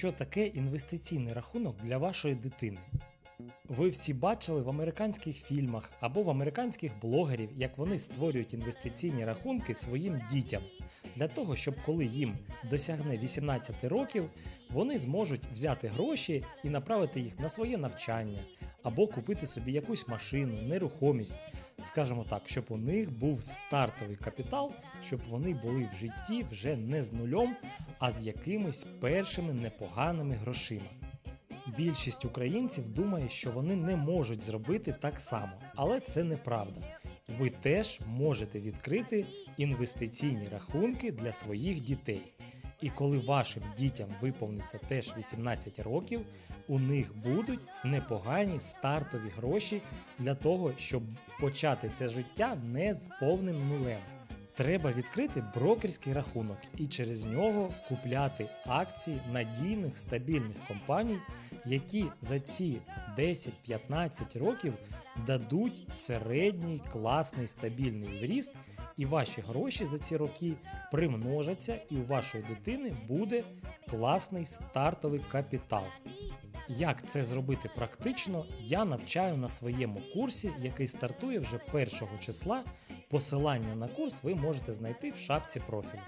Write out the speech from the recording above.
що таке інвестиційний рахунок для вашої дитини. Ви всі бачили в американських фільмах або в американських блогерів, як вони створюють інвестиційні рахунки своїм дітям для того, щоб коли їм досягне 18 років, вони зможуть взяти гроші і направити їх на своє навчання або купити собі якусь машину, нерухомість, скажімо так, щоб у них був стартовий капітал, щоб вони були в житті вже не з нульом, а з якимись першими непоганими грошима. Більшість українців думає, що вони не можуть зробити так само, але це неправда. Ви теж можете відкрити інвестиційні рахунки для своїх дітей. І коли вашим дітям виповниться теж 18 років, у них будуть непогані стартові гроші для того, щоб почати це життя не з повним нулем. Треба відкрити брокерський рахунок і через нього купляти акції надійних стабільних компаній, які за ці 10-15 років дадуть середній класний стабільний зріст, і ваші гроші за ці роки примножаться, і у вашої дитини буде класний стартовий капітал. Як це зробити практично, я навчаю на своєму курсі, який стартує вже 1 числа. Посилання на курс ви можете знайти в шапці профілю.